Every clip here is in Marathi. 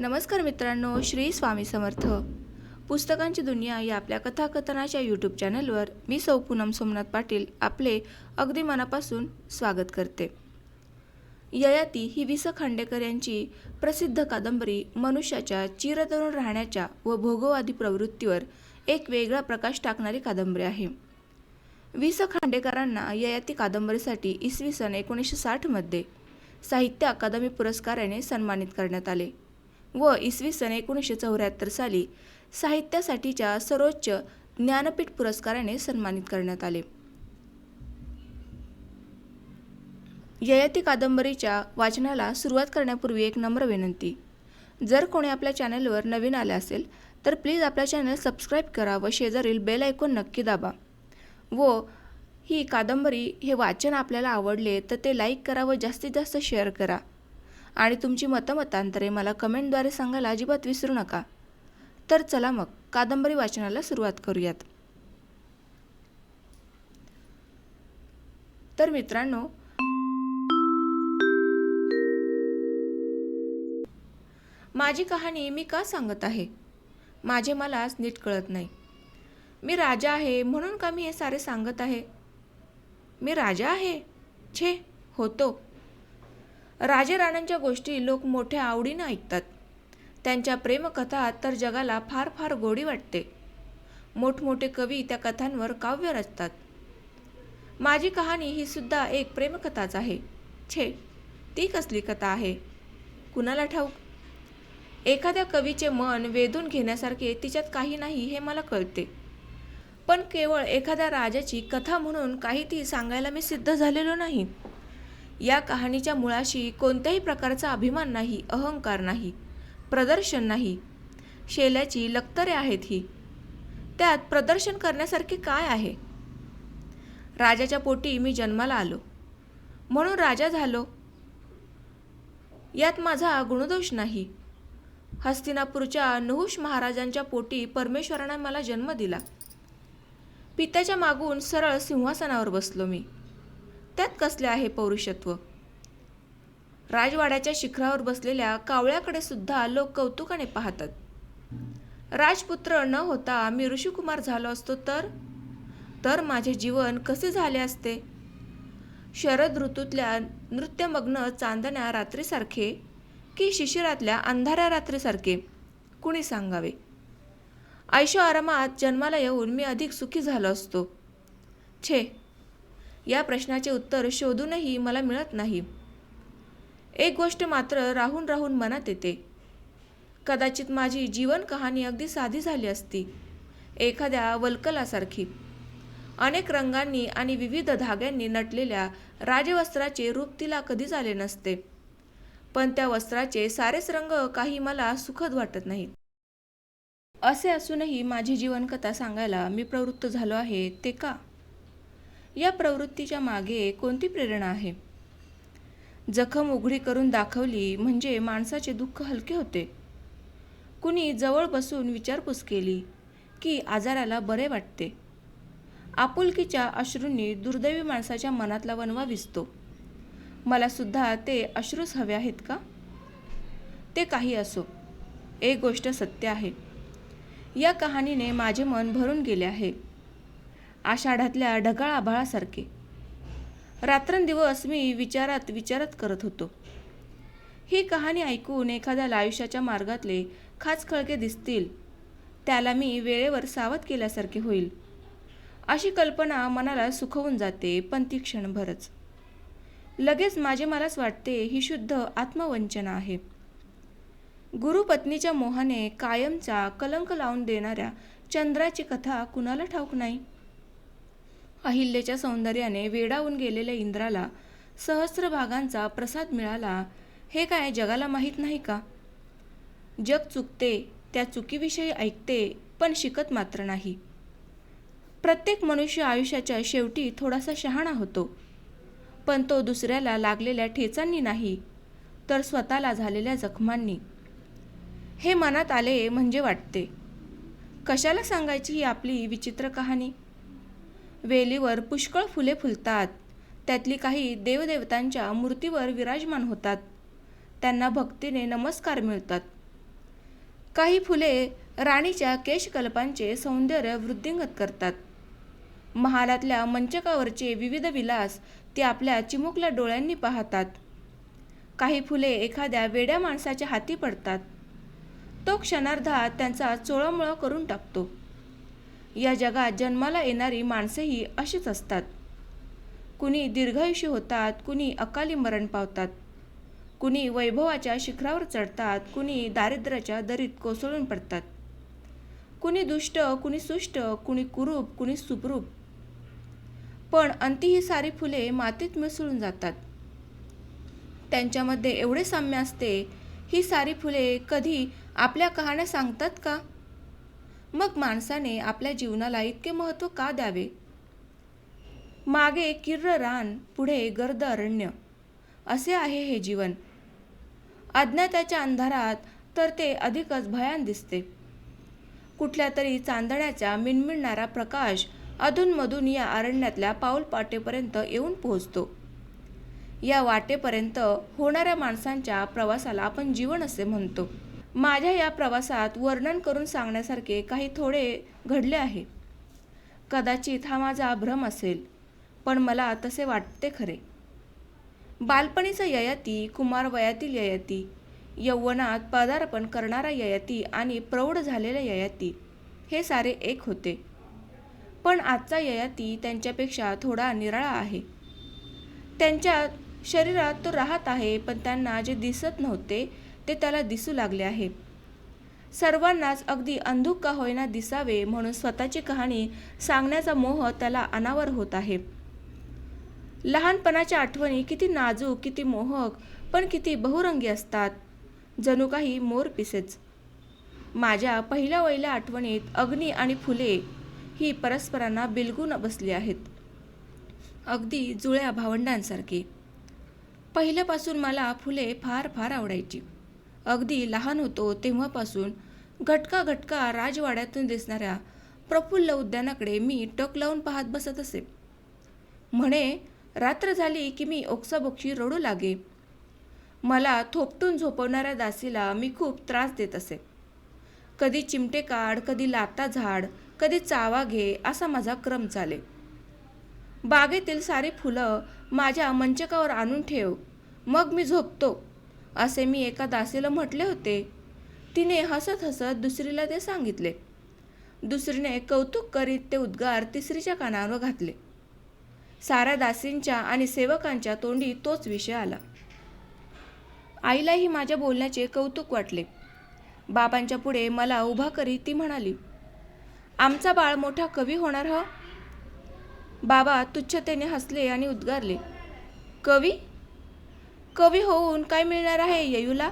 नमस्कार मित्रांनो श्री स्वामी समर्थ. पुस्तकांची दुनिया या आपल्या कथाकथनाच्या यूट्यूब चॅनलवर मी सौ पूनम सोमनाथ पाटील आपले अगदी मनापासून स्वागत करते. ययाती ही वि स खांडेकर यांची प्रसिद्ध कादंबरी मनुष्याच्या चिरतरुण राहण्याच्या व भोगवादी प्रवृत्तीवर एक वेगळा प्रकाश टाकणारी कादंबरी आहे. वि स खांडेकरांना ययाती कादंबरीसाठी इसवी सन एकोणीसशे साठमध्ये साहित्य अकादमी पुरस्काराने सन्मानित करण्यात आले. व इसवी सन एकोणीसशे चौऱ्याहत्तर साली साहित्यासाठीच्या सर्वोच्च ज्ञानपीठ पुरस्काराने सन्मानित करण्यात आले. ययाती कादंबरीच्या वाचनाला सुरुवात करण्यापूर्वी एक नम्र विनंती. जर कोणी आपल्या चॅनलवर नवीन आले असेल तर प्लीज आपल्या चॅनल सबस्क्राईब करा व शेजारील बेल ऐकून नक्की दाबा. व ही कादंबरी हे वाचन आपल्याला आवडले तर ते लाईक करा व जास्तीत जास्त शेअर करा. आणि तुमची मतमतांतरे मला कमेंटद्वारे सांगायला अजिबात विसरू नका. तर चला मग कादंबरी वाचनाला सुरुवात करूयात. तर मित्रांनो माझी कहाणी मी का सांगत आहे? माझे मलाच नीट कळत नाही. मी राजा आहे म्हणून का मी हे सारे सांगत आहे? मी राजा आहे? छे होतो. राजेराण्यांच्या गोष्टी लोक मोठ्या आवडीनं ऐकतात. त्यांच्या प्रेमकथा तर जगाला फार फार गोडी वाटते. मोठमोठे कवी त्या कथांवर काव्य रचतात. माझी कहाणी ही सुद्धा एक प्रेमकथाच आहे. छे ती कसली कथा आहे? कुणाला ठाऊक? एखाद्या कवीचे मन वेधून घेण्यासारखे तिच्यात काही नाही हे मला कळते. पण केवळ एखाद्या राजाची कथा म्हणून काही ती सांगायला मी सिद्ध झालेलो नाही. या कहाणीच्या मुळाशी कोणत्याही प्रकारचा अभिमान नाही अहंकार नाही प्रदर्शन नाही. शेल्याची लक्तरे आहेत ही. त्यात प्रदर्शन करण्यासारखे काय आहे? राजाच्या पोटी मी जन्माला आलो. म्हणून राजा झालो. यात माझा गुणदोष नाही. हस्तिनापूरच्या नहुष महाराजांच्या पोटी परमेश्वराने मला जन्म दिला. पित्याच्या मागून सरळ सिंहासनावर बसलो मी. त्यात कसले आहे पौरुषत्व? राजवाड्याच्या शिखरावर बसलेल्या कावळ्याकडे सुद्धा लोक कौतुकाने पाहतात. राजपुत्र न होता मी ऋषिकुमार झालो असतो तर? तर माझे जीवन कसे झाले असते? शरद ऋतूतल्या नृत्यमग्न चांदण्या रात्रीसारखे की शिशिरातल्या अंधाऱ्या रात्रीसारखे? कुणी सांगावे? ऐशो आरामात जन्माला येऊन मी अधिक सुखी झालो असतो. छे या प्रश्नाचे उत्तर शोधूनही मला मिळत नाही. एक गोष्ट मात्र राहून राहून मनात येते. कदाचित माझी जीवन कहाणी अगदी साधी झाली असती एखाद्या वल्कलासारखी. अनेक रंगांनी आणि विविध धाग्यांनी नटलेल्या राजवस्त्राचे रूप तिला कधीच आले नसते. पण त्या वस्त्राचे सारेच रंग काही मला सुखद वाटत नाहीत. असे असूनही माझी जीवनकथा सांगायला मी प्रवृत्त झालो आहे ते का? या प्रवृत्तीच्या मागे कोणती प्रेरणा आहे? जखम उघडी करून दाखवली म्हणजे माणसाचे दुःख हलके होते. कुणी जवळ बसून विचारपूस केली की आजाराला बरे वाटते. आपुलकीच्या अश्रूंनी दुर्दैवी माणसाच्या मनातला वनवा विसतो. मला सुद्धा ते अश्रूच हवे आहेत का? ते काही असो. एक गोष्ट सत्य आहे. या कहाणीने माझे मन भरून गेले आहे. आषाढातल्या ढगाळ आभाळासारखे. रात्रंदिवस मी विचारात विचारत करत होतो. ही कहाणी ऐकून एखाद्याला आयुष्याच्या मार्गातले खाचखळगे दिसतील. त्याला मी वेळेवर सावध केल्यासारखे होईल. अशी कल्पना मनाला सुखवून जाते पण ती क्षणभरच. लगेच माझे मलाच वाटते ही शुद्ध आत्मवंचना आहे. गुरुपत्नीच्या मोहाने कायमचा कलंक लावून देणाऱ्या चंद्राची कथा कुणाला ठाऊक नाही? अहिल्याच्या सौंदर्याने वेडावून गेलेल्या इंद्राला सहस्र भागांचा प्रसाद मिळाला. हे काय जगाला माहीत नाही का? जग चुकते त्या चुकीविषयी ऐकते पण शिकत मात्र नाही. प्रत्येक मनुष्य आयुष्याच्या शेवटी थोडासा शहाणा होतो. पण तो दुसऱ्याला लागलेल्या ठेचांनी नाही तर स्वतःला झालेल्या जखमांनी. हे मनात आले म्हणजे वाटते. कशाला सांगायची ही आपली विचित्र कहाणी? वेलीवर पुष्कळ फुले फुलतात. त्यातली काही देवदेवतांच्या मूर्तीवर विराजमान होतात. त्यांना भक्तीने नमस्कार मिळतात. काही फुले राणीच्या केशकल्पांचे सौंदर्य वृद्धिंगत करतात. महालातल्या मंचकावरचे विविध विलास ते आपल्या चिमुकल्या डोळ्यांनी पाहतात. काही फुले एखाद्या वेड्या माणसाच्या हाती पडतात. तो क्षणार्धात त्यांचा चोळमोळ करून टाकतो. या जगात जन्माला येणारी माणसेही अशीच असतात. कुणी दीर्घायुष्य होतात कुणी अकाली मरण पावतात. कुणी वैभवाच्या शिखरावर चढतात कुणी दारिद्र्याच्या दरीत कोसळून पडतात. कुणी दुष्ट कुणी सुष्ट कुणी कुरूप कुणी सुपरूप पण अंती ही सारी फुले मातीत मिसळून जातात. त्यांच्यामध्ये एवढे साम्य असते ही सारी फुले कधी आपल्या कहाण्या सांगतात का? मग माणसाने आपल्या जीवनाला इतके महत्त्व का द्यावे? मागे किर्र रान पुढे गर्द अरण्य. असे आहे हे जीवन. अज्ञाताच्या अंधारात तर ते अधिकच भयान दिसते. कुठल्या तरी चांदण्याचा मिणमिणणारा प्रकाश अधूनमधून या अरण्यातल्या पाऊलपाटेपर्यंत येऊन पोहोचतो. या वाटेपर्यंत होणाऱ्या माणसांच्या प्रवासाला आपण जीवन असे म्हणतो. माझ्या या प्रवासात वर्णन करून सांगण्यासारखे काही थोडे घडले आहे. कदाचित हा माझा भ्रम असेल पण मला तसे वाटते खरे. बालपणीचा ययाती कुमार वयातील ययाती यौवनात पदार्पण करणारा ययाती आणि प्रौढ झालेला ययाती हे सारे एक होते. पण आजचा ययाती त्यांच्यापेक्षा थोडा निराळा आहे. त्यांच्या शरीरात तो राहत आहे पण त्यांना जे दिसत नव्हते ते त्याला दिसू लागले आहे. सर्वांनाच अगदी अंधुक का होईना दिसावे म्हणून स्वतःची कहाणी सांगण्याचा मोह त्याला अनावर होत आहे. लहानपणाच्या आठवणी किती नाजूक किती मोहक पण किती बहुरंगी असतात. जणू काही मोर पिसेच. माझ्या पहिल्या वहिल्या आठवणीत अग्नी आणि फुले ही परस्परांना बिलगून बसली आहेत. अगदी जुळ्या भावंडांसारखी. पहिल्यापासून मला फुले फार फार आवडायची. अगदी लहान होतो तेव्हापासून घटका घटका राजवाड्यातून दिसणाऱ्या प्रफुल्ल उद्यानाकडे मी टक लावून पाहत बसत असे. म्हणे रात्र झाली की मी ओक्साबोक्षी रडू लागे. मला थोपटून झोपवणाऱ्या दासीला मी खूप त्रास देत असे. कधी चिमटे काढ कधी लाता झाड कधी चावा घे असा माझा क्रम चाले. बागेतील सारी फुलं माझ्या मंचकावर आणून ठेव मग मी झोपतो. असे मी एका दासीला म्हटले होते. तिने हसत हसत दुसरीला ते सांगितले. दुसरीने कौतुक करीत ते उद्गार तिसरीच्या कानावर घातले. साऱ्या दासींच्या आणि सेवकांच्या तोंडी तोच विषय आला. आईलाही माझ्या बोलण्याचे कौतुक वाटले. बाबांच्या पुढे मला उभा करीत ती म्हणाली आमचा बाळ मोठा कवी होणार ह? बाबा तुच्छतेने हसले आणि उद्गारले कवी? कवी होऊन काय मिळणार आहे येयूला?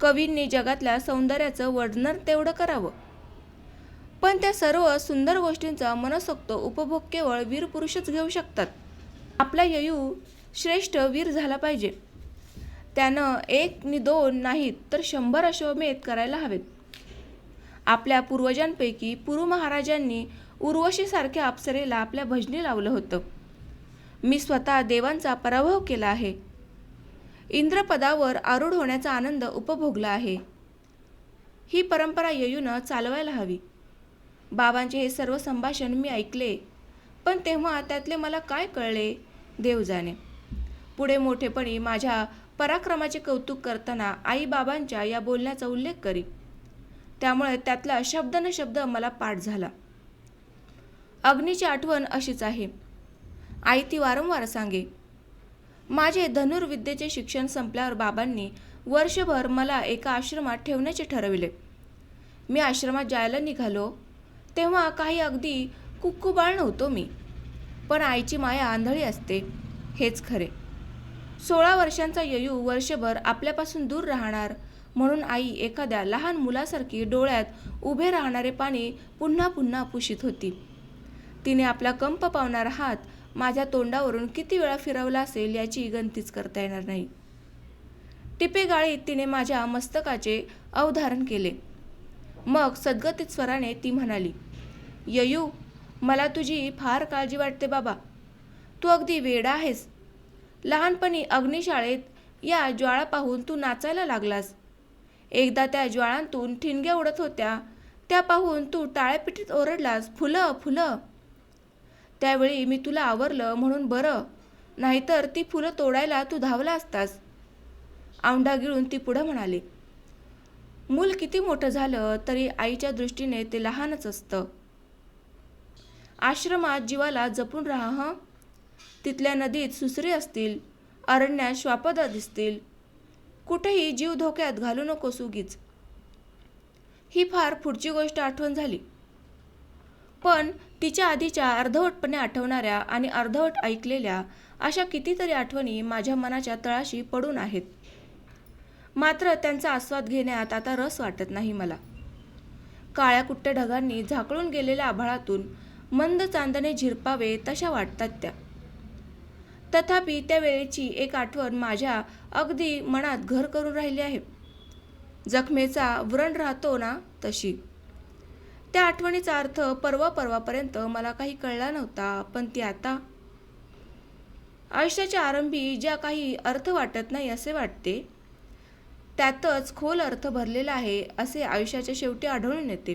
कवींनी जगातल्या सौंदर्याचं वर्णन तेवढं करावं. पण त्या सर्व सुंदर गोष्टींचा मनसोक्त उपभोग केवळ वीर पुरुषच घेऊ शकतात. आपला ययू श्रेष्ठ वीर झाला पाहिजे. त्यानं एक नि दोन नाहीत तर शंभर अश्वमेध करायला हवेत. आपल्या पूर्वजांपैकी पुरु महाराजांनी उर्वशीसारख्या अप्सरेला आपल्या भजनी लावलं होतं. मी स्वतः देवांचा पराभव केला आहे. इंद्रपदावर आरूढ होण्याचा आनंद उपभोगला आहे. ही परंपरा येयूनं चालवायला हवी. बाबांचे हे सर्व संभाषण मी ऐकले पण तेव्हा त्यातले मला काय कळले देव जाणे. पुढे मोठेपणी माझ्या पराक्रमाचे कौतुक करताना आई बाबांच्या या बोलण्याचा उल्लेख करी. त्यामुळे त्यातला शब्द न शब्द मला पाठ झाला. अग्नीची आठवण अशीच आहे. आई ती वारंवार सांगे माझे धनुर्विद्येचे शिक्षण संपल्यावर बाबांनी वर्षभर मला एका आश्रमात ठेवण्याचे ठरविले. मी आश्रमात जायला निघालो तेव्हा काही अगदी कुक्कुबाळ नव्हतो मी पण आईची माया आंधळी असते हेच खरे. सोळा वर्षांचा ययू वर्षभर आपल्यापासून दूर राहणार म्हणून आई एखाद्या लहान मुलासारखी डोळ्यात उभे राहणारे पाणी पुन्हा पुन्हा पुशीत होती. तिने आपला कंप पावणारा हात माझ्या तोंडावरून किती वेळा फिरवला असेल याची गणतीच करता येणार नाही. टिपे गाळीत तिने माझ्या मस्तकाचे अवधारण केले. मग सद्गतीत स्वराने ती म्हणाली ययू मला तुझी फार काळजी वाटते बाबा. तू अगदी वेडा आहेस. लहानपणी अग्निशाळेत या ज्वाळा पाहून तू नाचायला लागलास. एकदा त्या ज्वाळांतून ठिणग्या उडत होत्या. त्या पाहून तू टाळ्यापिठीत ओरडलास फुलं फुलं. त्यावेळी मी तुला आवरलं म्हणून बरं. नाहीतर ती फुलं तोडायला तू धावला असतास. औंढा गिळून ती पुढं म्हणाली. मूल किती मोठं झालं तरी आईच्या दृष्टीने ते लहानच असतं. आश्रमात जीवाला जपून राहा हं? तिथल्या नदीत सुसरी असतील अरण्यात श्वापदा दिसतील. कुठेही जीव धोक्यात घालू नकोस उगीच ही फार पुढची गोष्ट आठवण झाली. पण तिच्या आधीच्या अर्धवटपणे आठवणाऱ्या आणि अर्धवट ऐकलेल्या अशा कितीतरी आठवणी माझ्या मनाच्या तळाशी पडून आहेत. मात्र त्यांचा आस्वाद घेण्यात आता रस वाटत नाही मला. काळ्या कुट्ट्या ढगांनी झाकळून गेलेल्या आभाळातून मंद चांदणे झिरपावे तशा वाटतात त्या. तथापि त्या वेळेची एक आठवण माझ्या अगदी मनात घर करून राहिली आहे. जखमेचा व्रण राहतो ना तशी. त्या आठवणीचा अर्थ परवा परवापर्यंत मला काही कळला नव्हता पण ती आता. आयुष्याच्या आरंभी ज्या काही अर्थ वाटत नाही असे वाटते त्यातच खोल अर्थ भरलेला आहे असे आयुष्याच्या शेवटी आढळून येते.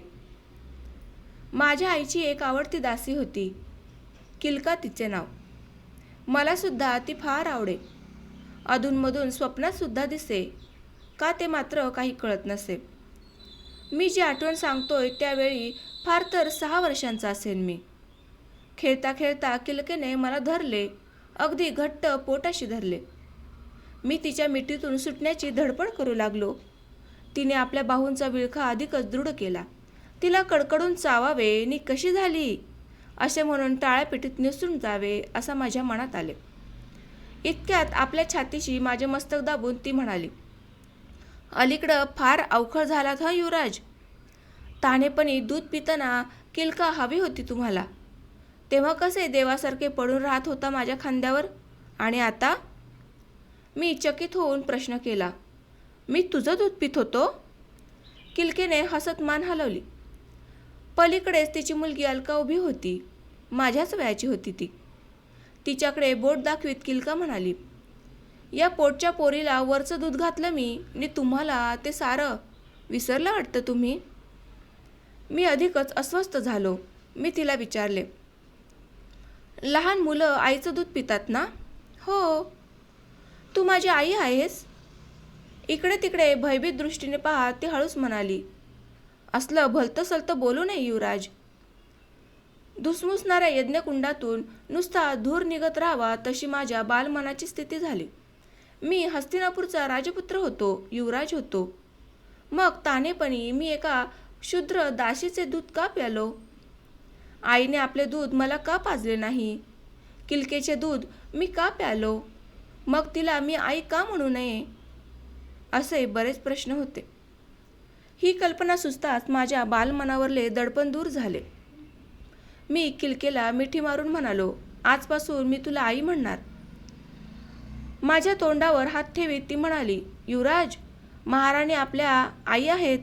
माझ्या आईची एक आवडती दासी होती किलका तिचे नाव. मलासुद्धा ती फार आवडे. अधूनमधून स्वप्नातसुद्धा दिसे का ते मात्र काही कळत नसे. मी जी आठवण सांगतोय त्यावेळी फार तर सहा वर्षांचा असेन मी. खेळता खेळता किलकेने मला धरले. अगदी घट्ट पोटाशी धरले. मी तिच्या मिठीतून सुटण्याची धडपड करू लागलो. तिने आपल्या बाहूंचा विळखा अधिकच दृढ केला. तिला कडकडून चावावे नी कशी झाली? असे म्हणून टाळ्यापिठीत निसून जावे असा माझ्या मनात आले. इतक्यात आपल्या छातीशी माझे मस्तक दाबून ती म्हणाली. अलीकडं फार अवखळ झालात हा युवराज? ताणेपणी दूध पिताना किलका हवी होती तुम्हाला? तेव्हा कसे देवासारखे पडून राहत होता माझ्या खांद्यावर? आणि आता? मी चकित होऊन प्रश्न केला मी तुझं दूध पित होतो? किलकेने हसत मान हलवली. पलीकडेच तिची मुलगी अलका उभी होती माझ्याच वयाची होती ती. तिच्याकडे बोट दाखवीत किलका म्हणाली या पोटच्या पोरीला वरचं दूध घातलं मी आणि तुम्हाला ते सारं. विसरलं वाटतं तुम्ही? मी अधिकच अस्वस्थ झालो. मी तिला विचारले लहान मुलं आईचं दूध पितात ना? हो. तू माझी आई आहेस? इकडे तिकडे भयभीत दृष्टीने पाहत ती हळूच म्हणाली. असलं भलतं सलतं बोलू नये युवराज. धुसमुसणाऱ्या यज्ञकुंडातून नुसता धूर निघत राहावा तशी माझ्या बालमनाची स्थिती झाली. मी हस्तिनापूरचा राजपुत्र होतो युवराज होतो. मग तानेपणी मी एका क्षुद्र दाशीचे दूध का प्यालो? आईने आपले दूध मला का पाजले नाही? किलकेचे दूध मी का प्यालो? मग तिला मी आई का म्हणू नये? असे बरेच प्रश्न होते. ही कल्पना सुचताच माझ्या बालमनावरले दडपण दूर झाले. मी किलकेला मिठी मारून म्हणालो आजपासून मी तुला आई म्हणणार. माझ्या तोंडावर हात ठेवीत ती म्हणाली युवराज महाराणी आपल्या आई आहेत.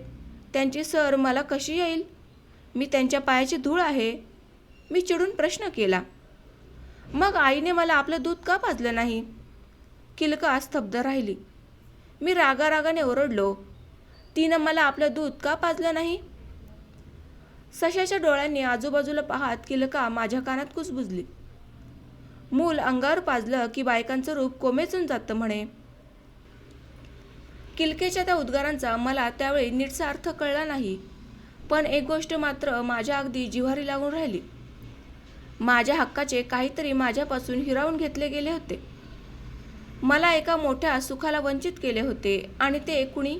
त्यांची सर मला कशी येईल? मी त्यांच्या पायाची धूळ आहे. मी चिडून प्रश्न केला. मग आईने मला आपलं दूध का पाजलं नाही? किलका स्तब्ध राहिली. मी रागारागाने ओरडलो तिनं मला आपलं दूध का पाजलं नाही? सशाच्या डोळ्यांनी आजूबाजूला पाहत किलका माझ्या कानात कुसबुजली मूल अंगावर पाजलं की बायकांचं रूप कोमेचून जातं म्हणे. किलकेच्या त्या उद्गारांचा मला त्यावेळी नीटसा अर्थ कळला नाही. पण एक गोष्ट मात्र माझ्या अगदी जिव्हारी लागून राहिली. माझ्या हक्काचे काहीतरी माझ्यापासून हिरावून घेतले गेले होते. मला एका मोठ्या सुखाला वंचित केले होते. आणि ते कुणी?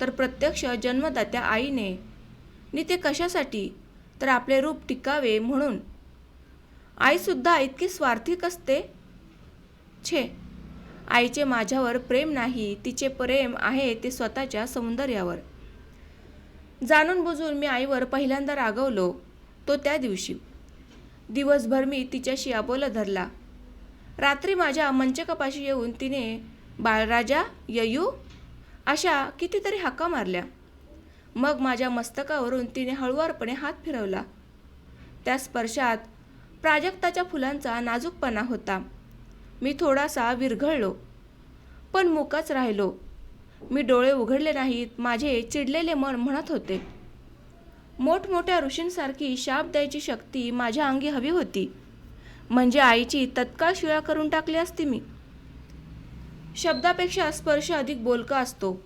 तर प्रत्यक्ष जन्मदात्या आईने. नि ते कशासाठी? तर आपले रूप टिकावे म्हणून. आईसुद्धा इतकी स्वार्थिक असते छे. आईचे माझ्यावर प्रेम नाही तिचे प्रेम आहे ते स्वतःच्या सौंदर्यावर. जाणून बुजून मी आईवर पहिल्यांदा रागवलो तो त्या दिवशी. दिवसभर मी तिच्याशी अबोला धरला. रात्री माझ्या मंचकपाशी येऊन तिने बाळराजा ययू? अशा कितीतरी हाका मारल्या. मग माझ्या मस्तकावरून तिने हळुवारपणे हात फिरवला. त्या स्पर्शात प्राजक्ताच्या फुलांचा नाजूकपणा होता. मी थोडासा विरघळलो. पण मुकाच राहिलो. मी डोळे उघडले नाहीत माझे चिडलेले मन म्हणत होते. मोठमोठ्या ऋषींसारखी शाप द्यायची शक्ती माझ्या अंगी हवी होती. म्हणजे आईची तत्काळ शिळा करून टाकली असती मी. शब्दापेक्षा स्पर्श अधिक बोलका असतो.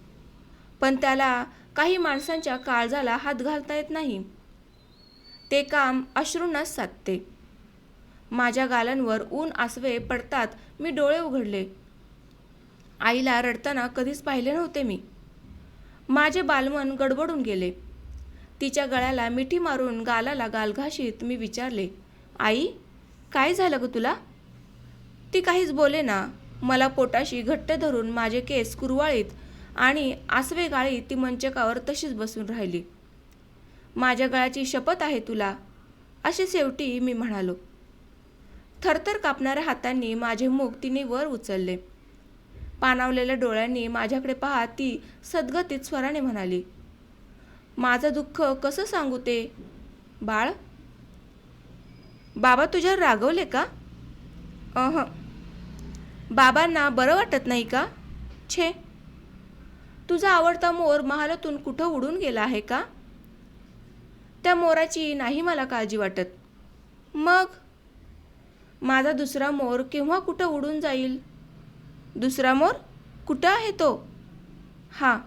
पण त्याला काही माणसांच्या काळजाला हात घालता येत नाही. ते काम अश्रूंनाच साधते. माझ्या गालांवर ऊन आसवे पडतात मी डोळे उघडले. आईला रडताना कधीच पाहिले नव्हते मी. माझे बालमन गडबडून गेले. तिच्या गळ्याला मिठी मारून गालाला गालघाशीत मी विचारले आई काय झालं ग तुला? ती काहीच बोले ना. मला पोटाशी घट्ट धरून माझे केस कुरवाळीत आणि आसवे गाळी ती मंचकावर तशीच बसून राहिली. माझ्या गळ्याची शपथ आहे तुला असे शेवटी मी म्हणालो. थरथर कापणाऱ्या हातांनी माझे मुख तिने वर उचलले. पानावलेल्या डोळ्यांनी माझ्याकडे पाहत ती सद्गतीत स्वराने म्हणाली माझं दुःख कसं सांगू ते? बाळ? बाबा तुझ्यावर रागवले का? अह. बाबांना बरं वाटत नाही का? छे. तुझा आवडता मोर महालातून कुठं उडून गेला आहे का? त्या मोराची नाही मला काळजी वाटत. मग माझा दुसरा मोर केव्हा कुठं उडून जाईल? दुसरा मोर कुठं आहे तो? हां.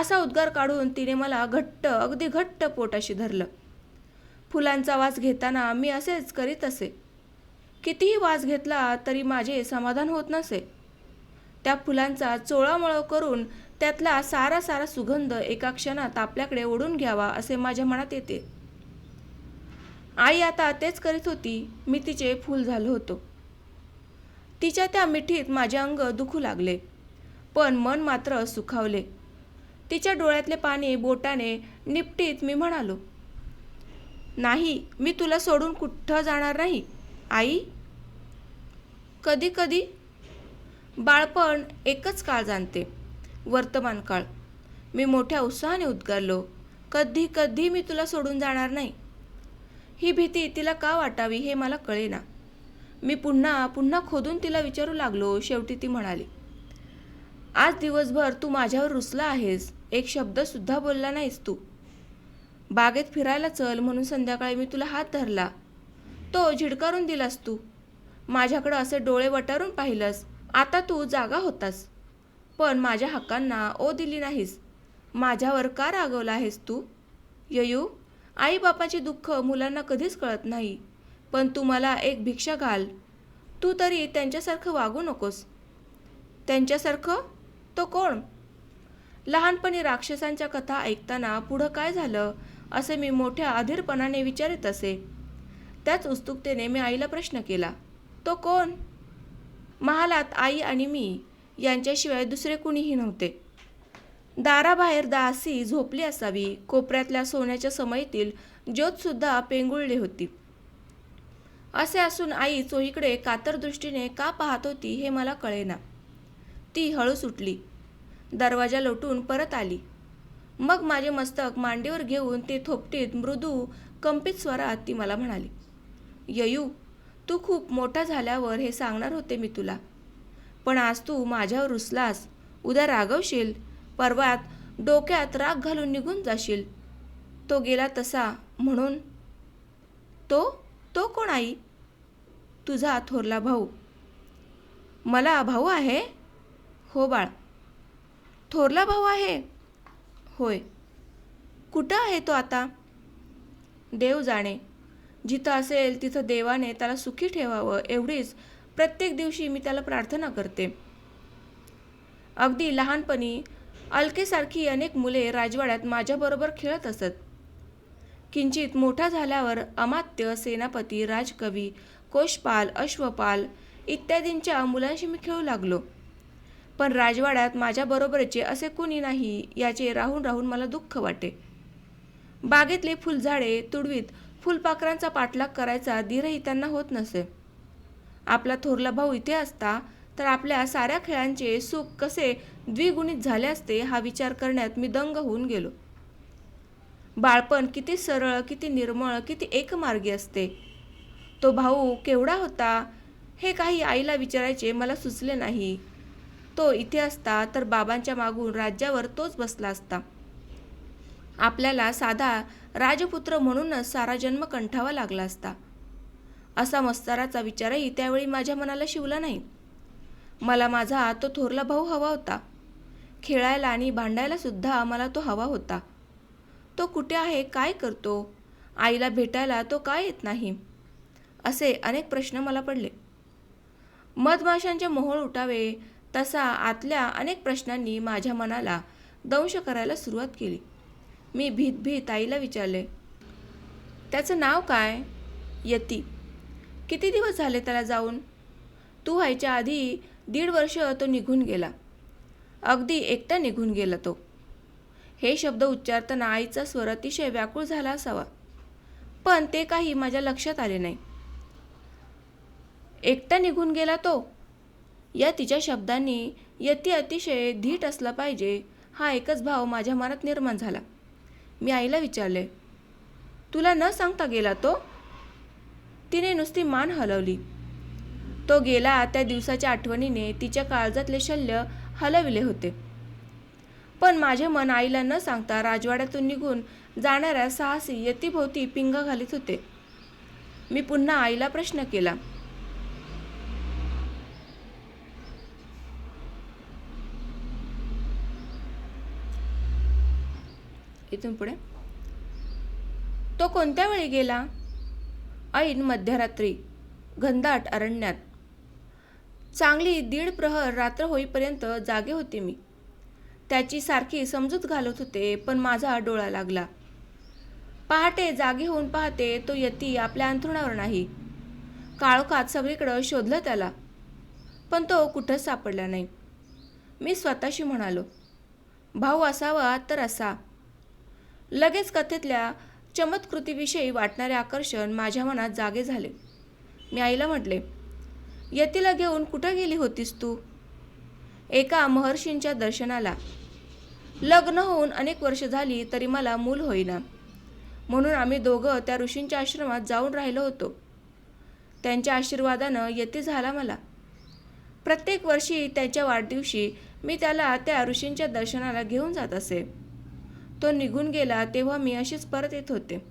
असा उद्गार काढून तिने मला घट्ट अगदी घट्ट पोटाशी धरलं. फुलांचा वास घेताना मी असेच करीत असे. कितीही वास घेतला तरी माझे समाधान होत नसे. त्या फुलांचा चोळामळ करून त्यातला सारा सारा सुगंध एका क्षणात आपल्याकडे ओढून घ्यावा असे माझ्या मनात येते. आई आता तेच करीत होती. मी तिचे फूल झालो होतो. तिच्या त्या मिठीत माझे अंग दुखू लागले. पण मन मात्र सुखावले. तिच्या डोळ्यातले पाणी बोटाने निपटीत मी म्हणालो नाही मी तुला सोडून कुठं जाणार नाही आई? कधी कधी? बाळपण एकच काळ जाणते. वर्तमान काळ. मी मोठ्या उत्साहाने उद्गारलो कधी कधी मी तुला सोडून जाणार नाही. ही भीती तिला का वाटावी हे मला कळेना. मी पुन्हा पुन्हा खोदून तिला विचारू लागलो शेवटी ती म्हणाली आज दिवसभर तू माझ्यावर रुसला आहेस एक शब्दसुद्धा बोलला नाहीस तू. बागेत फिरायला चल म्हणून संध्याकाळी मी तुला हात धरला. तो झिडकारून दिलास तू. माझ्याकडं असे डोळे वटारून पाहिलंस आता तू जागा होतास. पण माझ्या हक्कांना ओ दिली नाहीस. माझ्यावर का रागवला आहेस तू? ययू आईबापाची दुःख मुलांना कधीच कळत नाही. पण तू मला एक भिक्षा घाल. तू तरी त्यांच्यासारखं वागू नकोस. त्यांच्यासारखं? तो कोण? लहानपणी राक्षसांच्या कथा ऐकताना पुढं काय झालं असे मी मोठ्या अधीरपणाने विचारित असे. त्याच उत्सुकतेने मी आईला प्रश्न केला तो कोण? महालात आई आणि मी. यांच्याशिवाय दुसरे कुणीही नव्हते. दाराबाहेर दासी झोपली असावी. कोपऱ्यातल्या सोन्याच्या समयीतील ज्योतसुद्धा पेंगुळली होती. असे असून आई चोहीकडे कातर दृष्टीने का पाहत होती हे मला कळेना. ती हळू सुटली दरवाजा लोटून परत आली. मग माझे मस्तक मांडीवर घेऊन ते थोपटीत मृदू कंपित स्वरात ती मला म्हणाली ययू तू खूप मोठा झाल्यावर हे सांगणार होते मी तुला. पण आज तू माझ्यावर रुसलास. उद्या रागवशील. परवात डोक्यात राग घालून निघून जाशील. तो गेला तसा म्हणून तो तो कोण आई? तुझा थोरला भाऊ. मला भाऊ आहे? हो बाळ. थोरला भाऊ आहे? होय. कुठं आहे तो आता? देव जाणे. जिथं असेल तिथं देवाने त्याला सुखी ठेवावं एवढीच. प्रत्येक दिवशी मी त्याला प्रार्थना करते. अगदी लहानपणी अलकेसारखी अनेक मुले राजवाड्यात माझ्याबरोबर खेळत असत. किंचित मोठा झाल्यावर अमात्य सेनापती राजकवी कोशपाल अश्वपाल इत्यादींच्या मुलांशी मी खेळू लागलो. पण राजवाड्यात माझ्याबरोबरचे असे कुणी नाही याचे राहून राहून मला दुःख वाटे. बागेतले फुलझाडे तुडवीत फुलपाखरांचा पाठलाग करायचा धीरही त्यांना होत नसे. आपला थोरला भाऊ इथे असता तर आपल्या साऱ्या खेळांचे सुख कसे द्विगुणित झाले असते हा विचार करण्यात मी दंग होऊन गेलो. बाळपण किती सरळ किती निर्मळ किती एकमार्गी असते. तो भाऊ केवढा होता हे काही आईला विचारायचे मला सुचले नाही. तो इथे असता तर बाबांच्या मागून राज्यावर तोच बसला असता. आपल्याला साधा राजपुत्र म्हणूनच सारा जन्म कंठावा लागला असता. असा मस्ताराचा विचारही त्यावेळी माझ्या मनाला शिवला नाही. मला माझा तो थोरला भाऊ हवा होता. खेळायला आणि भांडायला सुद्धा मला तो हवा होता. तो कुठे आहे काय करतो? आईला भेटायला तो काय येत नाही? असे अनेक प्रश्न मला पडले. मधमाशांचे मोहोळ उठावे तसा आतल्या अनेक प्रश्नांनी माझ्या मनाला दंश करायला सुरुवात केली. मी भीत भीत आईला विचारले त्याचं नाव काय? यती. किती दिवस झाले त्याला जाऊन? तू व्हायच्या आधी दीड वर्ष तो निघून गेला. अगदी एकटा निघून गेला तो. हे शब्द उच्चारताना आईचा स्वर अतिशय व्याकुळ झाला असावा. पण ते काही माझ्या लक्षात आले नाही. एकटा निघून गेला तो? या तिच्या शब्दांनी यती अतिशय धीट असला पाहिजे हा एकच भाव माझ्या मनात निर्माण झाला. मी आईला विचारले तुला न सांगता गेला तो? तिने नुसती मान हलवली. तो गेला त्या दिवसाच्या आठवणीने तिच्या काळजातले शल्य हलविले होते. पण माझे मन आईला न सांगता राजवाड्यातून निघून जाणाऱ्या साहसी यतीभोवती पिंगा घालीत होते. मी पुन्हा आईला प्रश्न केला. इथून पुढे? तो कोणत्या वेळी गेला? ऐन मध्यरात्री घनदाट अरण्यात. चांगली दीड प्रहर रात्र होईपर्यंत जागे होते मी. त्याची सारखी समजूत घालत होते पण माझा डोळा लागला. पहाटे जागे होऊन पाहते तो यती आपल्या अंथरुणावर नाही. काळोखात सगळीकडं शोधलं त्याला. पण तो कुठंच सापडला नाही. मी स्वतःशी म्हणालो भाऊ असावा तर असा. लगेच कथेतल्या चमत्कृतीविषयी वाटणारे आकर्षण माझ्या मनात जागे झाले. मी आईला म्हटले यतीला घेऊन कुठं गेली होतीस तू? एका महर्षींच्या दर्शनाला. लग्न होऊन अनेक वर्ष झाली तरी मला मूल होईना. म्हणून आम्ही दोघं त्या ऋषींच्या आश्रमात जाऊन राहिलो होतो. त्यांच्या आशीर्वादानं यती झाला मला. प्रत्येक वर्षी त्याच्या वाढदिवशी मी त्याला त्या ऋषींच्या दर्शनाला घेऊन जात असे. तो निघून गेला तेव्हा मी अशीच परत येत होते.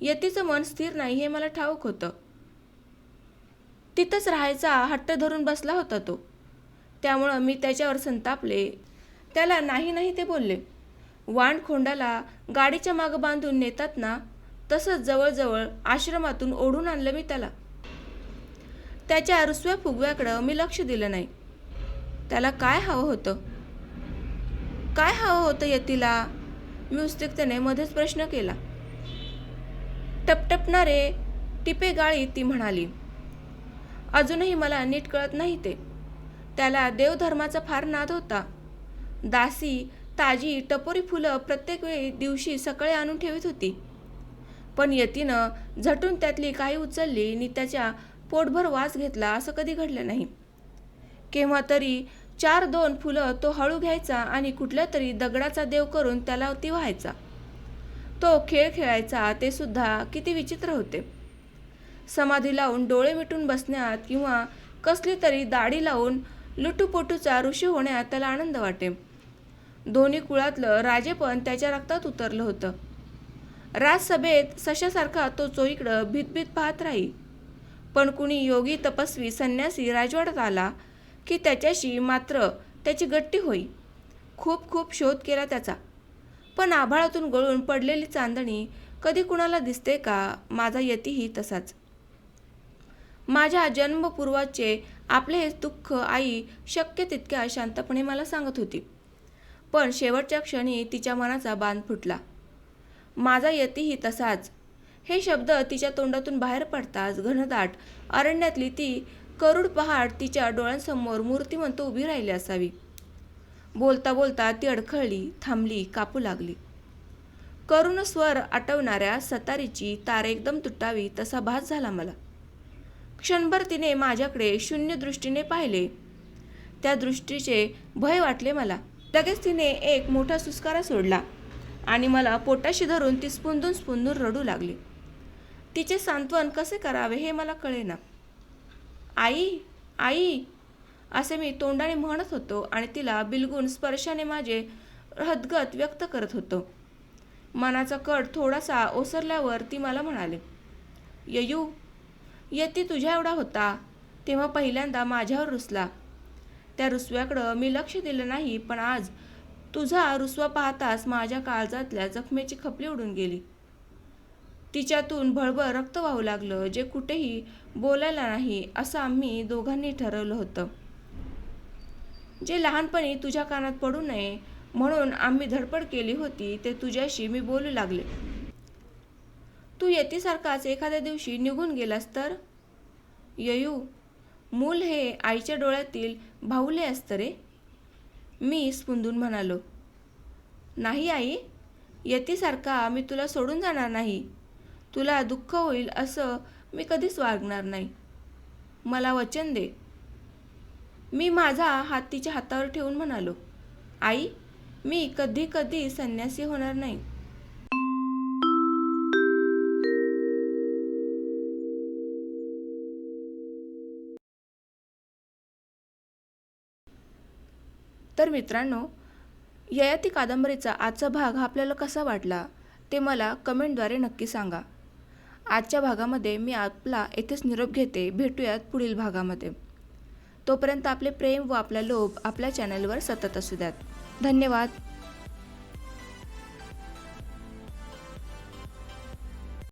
यतीचं मन स्थिर नाही हे मला ठाऊक होतं. तिथंच राहायचा हट्ट धरून बसला होता तो. त्यामुळं मी त्याच्यावर संतापले. त्याला नाही नाही ते बोलले. वाणखोंडाला गाडीच्या मागं बांधून नेतात ना तसंच जवळजवळ आश्रमातून ओढून आणलं मी त्याला. त्याच्या रुसव्या फुगव्याकडं मी लक्ष दिलं नाही. त्याला काय हवं होतं? काय हवं होतं यतीला? मी उत्सुकतेने मध्येच प्रश्न केला. टपटपणारे टिपे गाळी ती म्हणाली. अजूनही मला नीट कळत नाही ते. त्याला देवधर्माचा फार नाद होता. दासी ताजी टपोरी फुलं प्रत्येक वेळी दिवशी सकाळी आणून ठेवीत होती. पण यतीनं झटून त्यातली काही उचलली आणि त्याच्या पोटभर वास घेतला असं कधी घडलं नाही. केव्हा तरी चार दोन फुलं तो हळू घ्यायचा आणि कुठल्या तरी दगडाचा देव करून त्याला ती व्हायचा तो खेळ खेळायचा ते सुद्धा किती विचित्र होते. समाधी लावून डोळे मिटून बसण्यात किंवा कसली तरी दाढी लावून लुटूपोटूचा ऋषी होण्यात त्याला आनंद वाटे. दोन्ही कुळातलं राजेपण त्याच्या रक्तात उतरलं होतं. राजसभेत सशासारखा तो चोईकडं भीतभीत पाहत राही. पण कुणी योगी तपस्वी संन्यासी राजवाड्यात आला की त्याच्याशी मात्र त्याची गट्टी होई. खूप खूप शोध केला त्याचा. पण आभाळातून गळून पडलेली चांदणी कधी कुणाला दिसते का? माझा यतीही तसाच. माझ्या जन्मपूर्वाचे आपले हे दुःख आई शक्य तितक्या शांतपणे मला सांगत होती. पण शेवटच्या क्षणी तिच्या मनाचा बांध फुटला. माझा यतीही तसाच. हे शब्द तिच्या तोंडातून बाहेर पडताच घनदाट अरण्यातली ती करुड पहाड तिच्या डोळ्यांसमोर मूर्तिमंत उभी राहिली असावी. बोलता बोलता ती अडखळली थांबली कापू लागली. करुण स्वर आटवणाऱ्या सतारीची तार एकदम तुटावी तसा भास झाला मला. क्षणभर तिने माझ्याकडे शून्य दृष्टीने पाहिले. त्या दृष्टीचे भय वाटले मला. लगेच तिने एक मोठा सुस्कारा सोडला आणि मला पोटाशी धरून ती स्पुंदून स्पुंदून रडू लागली. तिचे सांत्वन कसे करावे हे मला कळेना. आई आई असे मी तोंडाने म्हणत होतो आणि तिला बिलगून स्पर्शाने माझे हदगत व्यक्त करत होतो. मनाचा कड थोडासा ओसरल्यावर ती मला म्हणाले ययू यती तुझ्या एवढा होता. तेव्हा पहिल्यांदा माझ्यावर रुसला. त्या रुसव्याकडं मी लक्ष दिलं नाही पण आज तुझा रुसवा पाहताच माझ्या काळजातल्या जखमेची खपली उडून गेली. तिच्यातून भळभळ रक्त वाहू लागलं जे कुठेही बोलायला नाही असं आम्ही दोघांनी ठरवलं होतं. जे लहानपणी तुझ्या कानात पडू नये म्हणून आम्ही धडपड केली होती ते तुझ्याशी मी बोलू लागले. तू यतीसारखाच एखाद्या दिवशी निघून गेलास तर? ययू मूल हे आईच्या डोळ्यातील भाऊले असतं रे. मी स्पुंदून म्हणालो. नाही आई यतीसारखा मी तुला सोडून जाणार नाही. तुला दुःख होईल असं मी कधीच वागणार नाही. मला वचन दे. मी माझा हात तिच्या हातावर ठेवून म्हणालो. आई मी कधी कधी संन्यासी होणार नाही. तर मित्रांनो ययाती कादंबरीचा आजचा भाग हा आपल्याला कसा वाटला ते मला कमेंटद्वारे नक्की सांगा. आजच्या भागामध्ये मी आपला येथेच निरोप घेते भेटूयात पुढील भागामध्ये. तोपर्यंत आपले प्रेम व आपला लोभ आपल्या चॅनलवर सतत असू द्यात. धन्यवाद.